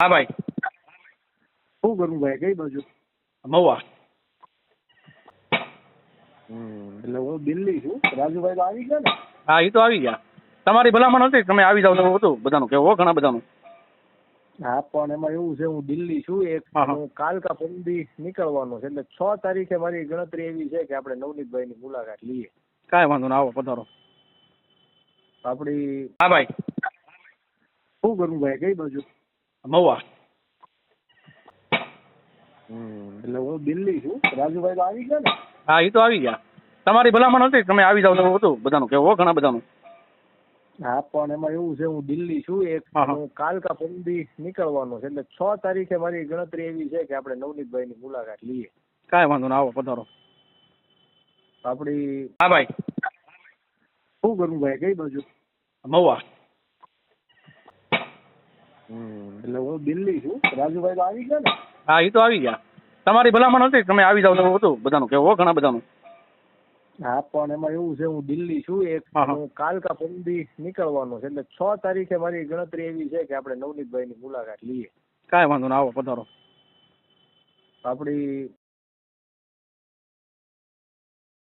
હા ભાઈ. શું કરું ભાઈ? કઈ બાજુ? મહુવા. એટલે હું દિલ્હી છું. રાજુભાઈ તો આવી ગયા ને? હા એ તો આવી ગયા. તમારી ભલામણ હતી તમે આવી જાવ તો હતું બધાનું? કેવો ઘણા બધાનું? હા પણ એમાં એવું છે હું દિલ્હી છું. એક હા, કાલકા નીકળવાનો છે. એટલે છ તારીખે મારી ગણતરી એવી છે કે આપણે નવનીતભાઈ ની મુલાકાત લઈએ. કાંઈ વાંધો ના આવો પધારો. આપણી હા ભાઈ. શું કરું ભાઈ? કઈ બાજુ? મહુવા એટલે હું દિલ્હી છું. રાજુભાઈ તો આવી ગયા ને? હા એ તો આવી ગયા. તમારી ભલામણ હતી તમે આવી જાવ તો હતું બધાનું? કેવું ઘણા બધાનું? હા પણ એમાં એવું છે હું દિલ્હી છું. એક હા, હા. હું કાલ કા નીકળવાનો છે. એટલે છ તારીખે મારી ગણતરી એવી છે કે આપણે નવનીતભાઈ ની મુલાકાત લઈએ. કાંઈ વાંધો ના આવો પધારો. આપણી હા ભાઈ. શું કરું ભાઈ? કઈ બાજુ? મહુવા એટલે હું દિલ્હી છું. રાજુભાઈ તો આવી ગયા ને? હા એ તો આવી ગયા. તમારી ભલામણ હતી તમે આવી જાવ તો હતું બધાનું? કેવું ઘણા બધાનું? હા પણ એમાં એવું છે હું દિલ્હી છું. એક કાલકા પંદી નીકળવાનો છે. એટલે છ તારીખે મારી ગણતરી એવી છે કે આપણે નવનીતભાઈ ની મુલાકાત લઈએ. કાંઈ વાંધો ના આવો પધારો. આપણી